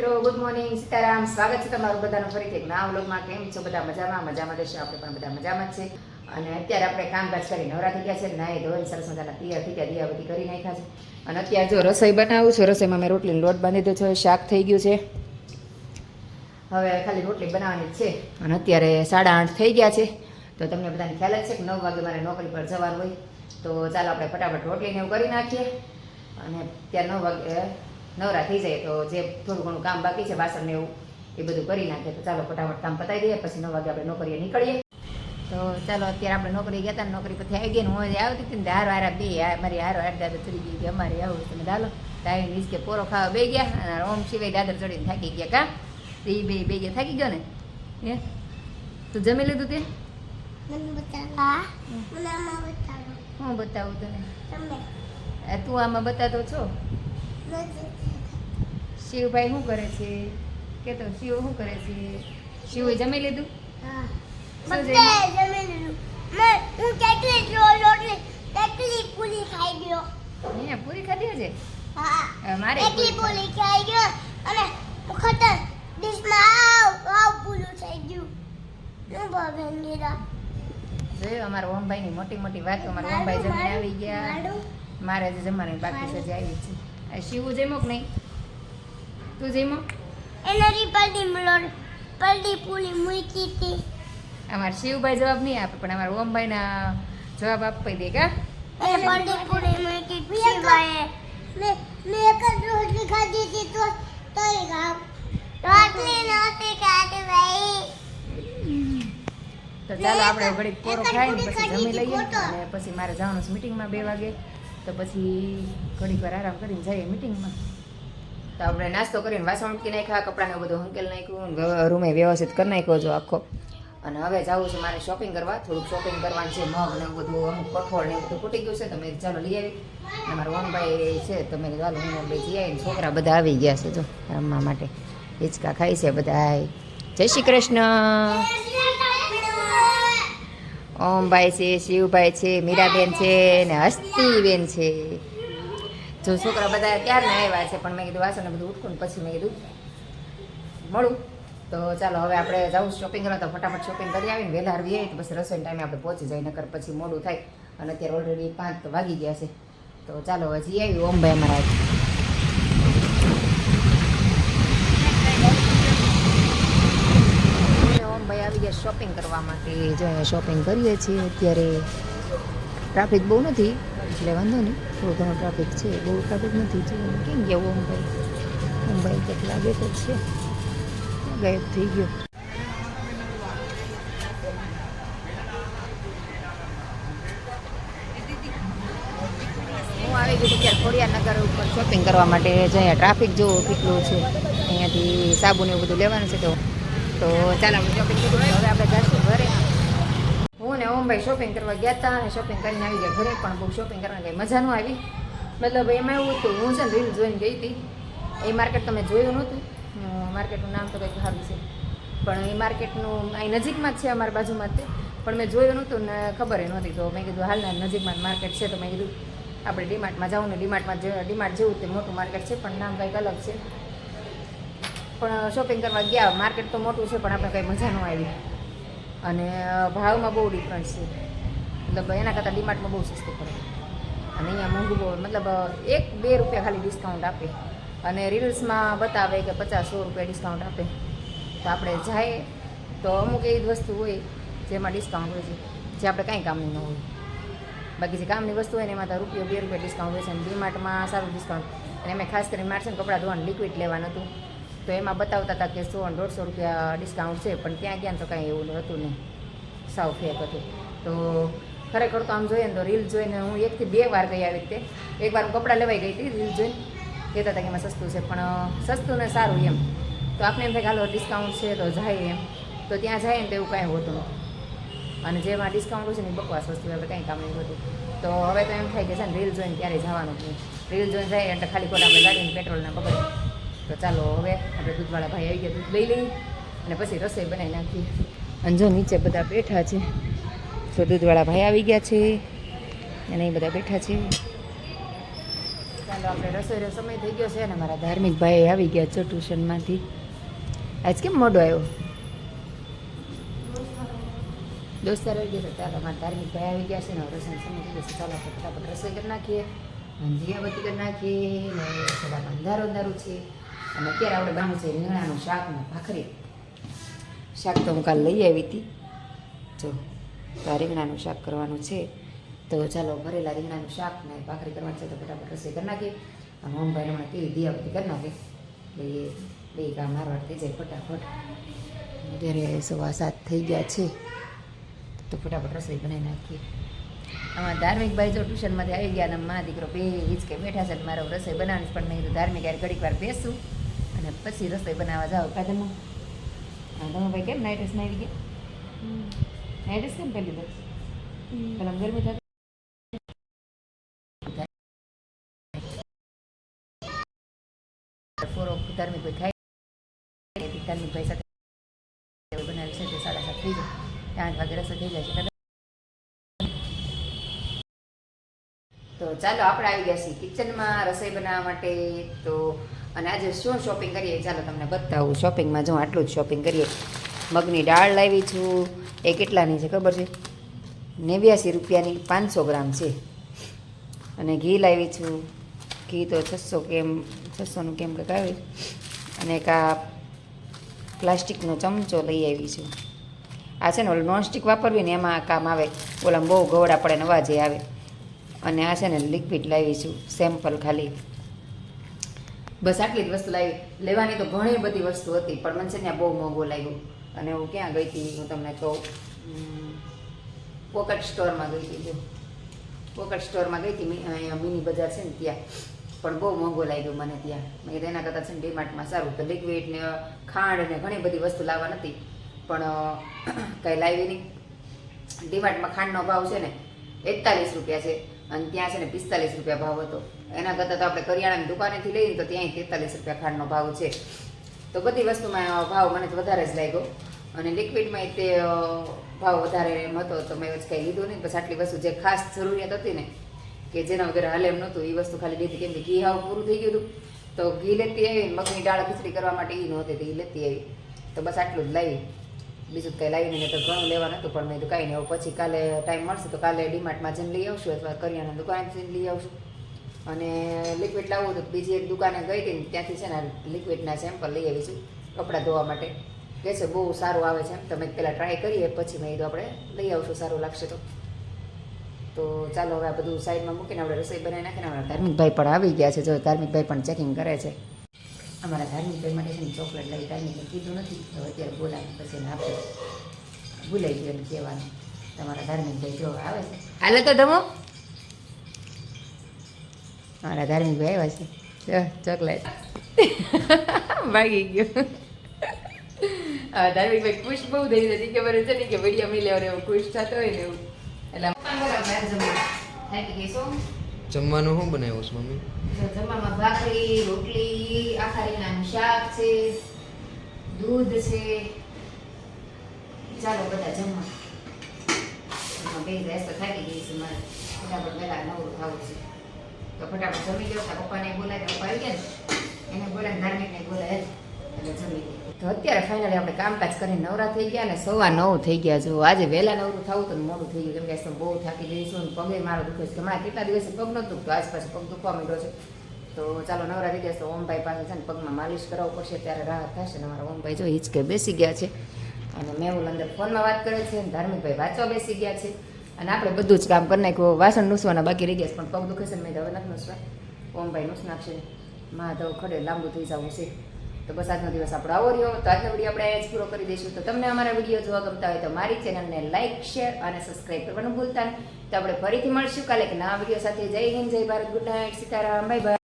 મિત્રો good morning Sitaram. સ્વાગત છે તમારું બધાનું ફરીથી એક નવા વ્લોગમાં. કેમ છો બધા? મજામાં? મજામાં દેશો આપણે પણ બધા મજામાં છે. અને અત્યારે આપણે કામકાજ કરી નવરા થઈ ગયા છે. નાહી ધોઈને સરસ મજાના તૈયાર થઈ ગયા બધી કરી નાખ્યા છે. અને અત્યારે જો રસોઈ બનાવું છું, રસોઈમાં મેં રોટલીનો લોટ બાંધી દીધો છે. શાક થઈ ગયું છે. હવે ખાલી રોટલી બનાવવાની છે. અને અત્યારે સાડા આઠ થઈ ગયા છે. તો તમને બધાને ખ્યાલ જ છે કે નવ વાગે મારે નોકરી પર જવાનું હોય. તો ચાલો આપણે ફટાફટ રોટલીને એવું કરી નાખીએ. અને ત્યાં નવ વાગે નવરા થઈ જાય તો જે થોડું ઘણું કામ બાકી છે વાસણ ને એવું એ બધું કરી નાખીએ. તો ચાલો ફટાફટ કામ પતાવી દઈએ પછી નવ વાગે આપણે નોકરીએ નીકળીએ. તો ચાલો અત્યારે આપણે નોકરી ગયા હતા ને નોકરી પછી આવી ગઈ ને હું આવતી હતી ને હારો હારા બે મારી હારો હાર દાદર ચડી ગઈ કે અમારે આવું તમે ચાલો. તાઈ નીચ કે પોરો ખાવા બે ગયા અને ઓમ સિવાય દાદર ચડીને થાકી ગયા કા? તો એ બે બે ગયા થાકી ગયો ને? એ તું જમી લીધું તે? હું બતાવું તને? તું આમાં બતાતો છો? શિવભાઈ શું કરે છે? કે તો શિવ શું કરે છે? શિવે જમી લીધું? પૂરી ખાઈ ગયો? ખાધી છે મારે પૂરી ખાઈ ગયો? અને ખતર ડીશમાં આવ આવ પૂરું થઈ ગયું. હું જોયું અમારા ઓમભાઈની મોટી મોટી વાતો. અમારા ઓમભાઈ જમીને આવી ગયા. મારે. હજી જમવાની બાકી સજા આવી છે. શિવું જેમો કે નહીં તું જેમો એનરી પલટી મલોર પલટી પૂરી મૂકી હતી અમાર શિવભાઈ જવાબ નહીં આપે પણ અમારા ઓમભાઈના જવાબ આપી દે કા અને પૂલી મૂકી શિવાએ મે મે એક જ રોટલી ખાધી હતી તો તોય ગામ રોટલી નહોતી ખાધી ભાઈ તો ચાલો આપણે ઘડી પોરો ખાઈને પછી જમી લઈએ. અને પછી મારે જવાનું છે મિટિંગમાં બે વાગે તો પછી ઘડીક વાર આરામ કરીને જઈએ મિટિંગમાં તો આપણે નાસ્તો કરીને વાસણ ઉટકી નાખ્યા, કપડાને બધું હંકેલ નાખ્યું રૂમે વ્યવસ્થિત કરી નાખ્યો જો આખો. અને હવે જવું છે મારે શોપિંગ કરવા, થોડુંક શોપિંગ કરવાનું છે, મગ ને બધું, અમુક કઠોળ ને બધું ખૂટી ગયું છે તમે ચાલો લઈ આવી. અને મારા વનભાઈ છે તમે ચાલો હું બે જઈ આવીને છોકરા બધા આવી ગયા છે જો રમવા માટે. હિંચકા ખાય છે બધા જય શ્રી કૃષ્ણ. ઓમભાઈ છે, શિવભાઈ છે, મીરાબેન છે ને હસ્તીબેન છે. જો છોકરા બધા ક્યારના આવ્યા છે, પણ મેં કીધું વાસણ બધું ઉઠકું પછી મેં કીધું મળું. તો ચાલો હવે આપણે જવું શોપિંગ કરવા તો ફટાફટ શોપિંગ કરી આવીને વહેલા આવી આવીએ તો પછી રસોઈ ટાઈમે આપણે પહોંચી જાય, નકર પછી મોડું થાય. અને અત્યારે ઓલરેડી પાંચ વાગી ગયા છે. તો ચાલો હજી આવ્યું આવી ઓમભાઈ અમારા અને શોપિંગ કરવા માટે જો શોપિંગ કરીએ છીએ, અત્યારે ટ્રાફિક બહુ નથી, એટલે વાંધો નહીં. થોડું ઘણો ટ્રાફિક છે, બહુ ટ્રાફિક નથી. જો કેમ ગયા ઓમભાઈ ઓમભાઈ કેટલા લાગે છે? ગાયબ થઈ ગયો. આવી ગઈ અત્યારે ખોડિયાનગર ઉપર શોપિંગ કરવા માટે, જો ટ્રાફિક જો કેટલું છે, અહીંયાથી સાબુ ને એવું બધું લેવાનું છે તો તો ચાલો શોપિંગ કરી હવે આપણે જઈશું ઘરે. હું ને ઓમભાઈ શોપિંગ કરવા ગયા હતા અને શોપિંગ કરીને આવી ગયા ઘરે, પણ બહુ શોપિંગ કરવાની કંઈ મજા ન આવી. મતલબ એમાં એવું હતું, હું છે ને રીલ જોઈને ગઈ હતી. એ માર્કેટ તમે જોયું નહોતું. માર્કેટનું નામ તો કંઈક સારું છે. પણ એ માર્કેટનું અહીં નજીકમાં જ છે અમારી બાજુમાં તે પણ મેં જોયું નહોતું ને ખબર નહોતી. તો મેં કીધું હાલના નજીકમાં માર્કેટ છે. તો મેં કીધું, આપણે ડીમાર્ટમાં જાઉં ને ડીમાર્ટમાં ડીમાર્ટ જેવું તે મોટું માર્કેટ છે, પણ નામ કંઈક અલગ છે. પણ શોપિંગ કરવા ગયા. માર્કેટ તો મોટું છે, પણ આપણે કંઈ મજા ન આવી. અને ભાવમાં બહુ ડિફરન્સ છે. મતલબ એના કરતાં ડીમાર્ટમાં બહુ સસ્તું પડે. અને અહીંયા મોંઘું બહુ, મતલબ એક બે રૂપિયા ખાલી ડિસ્કાઉન્ટ આપે. અને રીલ્સમાં બતાવે કે પચાસ, સો રૂપિયા ડિસ્કાઉન્ટ આપે. તો આપણે જાય, તો અમુક એવી વસ્તુ હોય, જેમાં ડિસ્કાઉન્ટ હોય છે, જે આપણે કાંઈ કામની ન હોય. બાકી જે કામની વસ્તુ હોય ને, એમાં તો રૂપિયા, બે રૂપિયા ડિસ્કાઉન્ટ હોય છે. અને ડીમાર્ટમાં સારું ડિસ્કાઉન્ટ અને એમાં ખાસ કરીને મારે છે કપડાં ધોવાનું લિક્વિડ લેવાનું હતું. તો એમાં બતાવતા હતા કે સો દોઢસો રૂપિયા ડિસ્કાઉન્ટ છે, પણ ત્યાં ગયા તો કાંઈ એવું હતું નહીં. સાવ ફેક હતું. તો ખરેખર તો આમ જોઈએ ને તો રીલ જોઈને હું એકથી બે વાર ગઈ આવી રીતે. એક વાર હું કપડાં લેવાઈ ગઈ હતી રીલ જોઈને. કહેતા હતા કે એમાં સસ્તું છે, પણ સસ્તું ને સારું એમ. તો આપણે એમ થાય હાલો ડિસ્કાઉન્ટ છે તો જાય એમ. તો ત્યાં જાય ને તો એવું કાંઈ હોતું નથી. અને જેમાં ડિસ્કાઉન્ટ છે ને બકવાસ વસ્તુ આપણે કંઈ કામ નહીં હોતું. તો હવે તો એમ થાય કે છે ને રીલ જોઈને ત્યારે જવાનું નહીં. રીલ જોઈને જાય એટલે ખાલી ખોટા આપણે ગાડીને પેટ્રોલના બગડે તો ચાલો હવે આપણે દૂધવાળા ભાઈ આવી ગયા, દૂધ લઈ લઈ અને પછી રસોઈ બનાવી નાખીએ. અને જો નીચે બધા બેઠા છે તો દૂધવાળા ભાઈ આવી ગયા છે, અને એ બધા બેઠા છે. ચાલો આપણે રસોઈનો સમય થઈ ગયો છે અને મારા ધાર્મિક ભાઈ આવી ગયા છો ટ્યુશનમાંથી. આજ કેમ મોડો આવ્યો? દોસ્તાર આવી ગયા ચાલો મારા ધાર્મિક ભાઈ આવી ગયા છે ને રસોઈ થઈ ગયો છે. ચાલો ફટાફટ રસોઈ કરી નાખીએ. અને બધી કરી નાખીએ ને થોડાક અંધારું અંધારું છે. અને અત્યારે આપણે બનાવવું છે રીંગણાનું શાક ને ભાખરી. શાક તો હું કાલે લઈ આવી હતી. જો આ રીંગણાનું શાક કરવાનું છે. તો ચાલો, ભરેલા રીંગણાનું શાક ને ભાખરી કરવાની છે તો ફટાફટ રસોઈ કરી નાખીએ. અને મમ્મીભાઈ હમણાં કેવી દિયાબત્તી કરી નાખે. એ બે કામ મારવાડ થઈ જાય ફટાફટ. અત્યારે સવા સાત થઈ ગયા છે. તો ફટાફટ રસોઈ બનાવી નાખીએ. આમાં ધાર્મિક ભાઈ જો ટ્યુશનમાંથી આવી ગયા અને મા દીકરો બે હિંચકે બેઠા છે મારો રસોઈ બનાવવાની પણ તો ધાર્મિક યાર ઘડીક વાર બેસું. અને પછી રસોઈ બનાવવા જાઓ. કાદમાં તમે ભાઈ કેમ નાઇટ રસ નાઈ ગયા? નાઇટ ડ્રેસ કેમ પહેરી દસ પેલા ગરમી થતી ધાર્મિક ભાઈ ખાઈ ધાર્મિક ભાઈ સાથે બનાવી છે સાડા સાત થઈ જાય. આઠ વાગે રસોઈ થઈ જાય છે. તો ચાલો આપણે આવી ગયા છીએ કિચનમાં રસોઈ બનાવવા માટે. તો અને આજે શું શોપિંગ કરીએ? ચાલો તમને બતાવું. શોપિંગમાં જો આટલું જ શોપિંગ કરીએ. મગની દાળ લાવી છું. એ કેટલાની છે ખબર છે? નેવ્યાસી રૂપિયાની પાંચસો ગ્રામ છે. અને ઘી લાવી છું. ઘી તો છસો કેમ, છસોનું કેમ કંઈક આવે અને એક આ પ્લાસ્ટિકનો ચમચો લઈ આવી છું. આ છે ને ઓલું નોનસ્ટિક વાપરવી ને એમાં કામ આવે. ઓલા બહુ ગવડા પડે ને અવાજે આવે. અને આ છે ને લિક્વિડ લાવી છું સેમ્પલ ખાલી. બસ આટલી જ વસ્તુ લાવી. લેવાની તો ઘણી બધી વસ્તુ હતી, પણ મને છે ને બહુ મોંઘું લાગ્યું. અને હું ક્યાં ગઈ હતી, હું તમને કહું. પોકેટ સ્ટોરમાં ગઈ હતી. જો પોકેટ સ્ટોરમાં ગઈ હતી અહીંયા મિની બજાર છે ને ત્યાં. પણ બહુ મોંઘું લાગ્યું મને ત્યાં. મેં એના કરતાં છે ને ડીમાર્ટમાં સારું. તો લિક્વિડ ને ખાંડ ને ઘણી બધી વસ્તુ લાવવા નથી પણ કંઈ લાવી નહીં. ડીમાર્ટમાં ખાંડનો ભાવ છે ને, એકતાલીસ રૂપિયા છે. અને ત્યાં છે ને પિસ્તાલીસ રૂપિયા ભાવ હતો. એના કરતાં તો આપણે કરિયાણાની દુકાનેથી લઈએ તો ત્યાં તેતાલીસ રૂપિયા ખાંડનો ભાવ છે. તો બધી વસ્તુમાં ભાવ મને તો વધારે જ લાગ્યો. અને લિક્વિડમાં તે ભાવ વધારે એમ હતો, તો મેં કંઈ લીધું નહીં. બસ આટલી વસ્તુ જે ખાસ જરૂરિયાત હતી ને, કે જેના વગર હાલે એમ નહોતું, એ વસ્તુ ખાલી લીધી. કેમ કે ઘી હાવ પૂરું થઈ ગયું હતું. તો ઘી લેતી આવી મગની દાળ ખીચડી કરવા માટે એ નહોતી, તો એ લેતી આવી. તો બસ આટલું જ લાવી. બીજું કંઈ લાવીને તો ઘણું લેવાનું હતું, પણ મેં કીધું કાંઈ નહીં પછી કાલે ટાઈમ મળશે તો કાલે ડીમાર્ટમાં જઈને લઈ આવશું, અથવા કરિયાણા દુકાનેથી લઈ આવશું. અને લિક્વિડ લાવવું તો બીજી એક દુકાને ગઈ હતી ત્યાંથી છે ને લિક્વિડના સેમ્પલ લઈ આવીશું, કપડાં ધોવા માટે. કહે છે, બહુ સારું આવે છે તમે પહેલાં ટ્રાય કરીએ, પછી મેં કીધું આપણે લઈ આવશું, સારું લાગશે તો. તો ચાલો હવે આ બધું સાઈડમાં મૂકીને આપણે રસોઈ બનાવી નાખીને, અમારા ધાર્મિકભાઈ પણ આવી ગયા છે, જો ધાર્મિકભાઈ પણ ચેકિંગ કરે છે. અમારા ધાર્મિકભાઈ માટે છે ને ચોકલેટ લઈ ધાર્મિકે કીધું નથી તો અત્યારે બોલાવી પછી એને આપે. ભૂલાઈ ગયું એમ કહેવાનું. તમારા ધાર્મિકભાઈ જો આવે છે. હાલે તો ધમો. મારા ધાર્મિકભાઈ આવ્યા છે. ચોકલેટ. ભાગી ગયો. ધાર્મિક ભાઈ ખુશ બહુ થઈ જતી કે બરે છે ને કે વીડિયો લેવા એવું ખુશ થતો હોય ને એવું. એટલે જમવાનું શું બનાવ્યું છે, મમ્મી? જમવામાં ભાખરી, રોટલી આખા રીંગણાનું શાક છે, દૂધ છે. ચાલો બધા જમવા. બે ભેંસ તો થાકી છે મારે. ફટાફટ પહેલાં નવરું થવું છે. તો ફટાફટ જમી લો. પપ્પાને બોલાય પપ્પા આવી ગયા ને? એને બોલાય ધાર્મિકને બોલાય. એટલે જમી લે. તો અત્યારે ફાઇનલી આપણે કામકાજ કરીને નવરા થઈ ગયા ને સવા નવ થઈ ગયા. જો આજે વહેલા નવરું થવું તો મોડું થઈ ગયું. કેમ કે બહુ થાકી ગઈ છું પગે મારો દુખે છે. હમણાં કેટલા દિવસે પગ નહોતું તો આસપાસ પગ દુખવા માંડ્યો છે. તો ચાલો નવરા થઈ ગયા તો ઓમભાઈ પાસે છે ને પગમાં માલિશ કરાવવું પડશે. ત્યારે રાહત થશે ને અમારા ઓમભાઈ જો હિંચકે બેસી ગયા છે. અને મેહુલ અંદર ફોનમાં વાત કરે છે અને ધાર્મિકભાઈ વાંચવા બેસી ગયા છે. અને આપણે બધું જ કામ કરી નાખ્યું. વાસણ નુસવાના બાકી રહી ગયા છે. પણ પગ દુખે છે મેં હવે નથી નુસવા ઓમભાઈ નુસ નાખશે માં તો ખડે લાંબુ થઈ જવું છે. તો બસ આજનો દિવસ આપણો આવો રહ્યો. તો આજનો વીડિયો આપણે જ પૂરો કરી દઈશું. તો તમને અમારા વીડિયો જોવા ગમતા હોય તો મારી ચેનલને લાઇક શેર અને સબસ્ક્રાઈબ કરવાનું ભૂલતા તો આપણે ફરીથી મળશું કાલે એક નવા વીડિયો સાથે. Jai Hind, Jai Bharat. Good night, Sitaram. Bye bye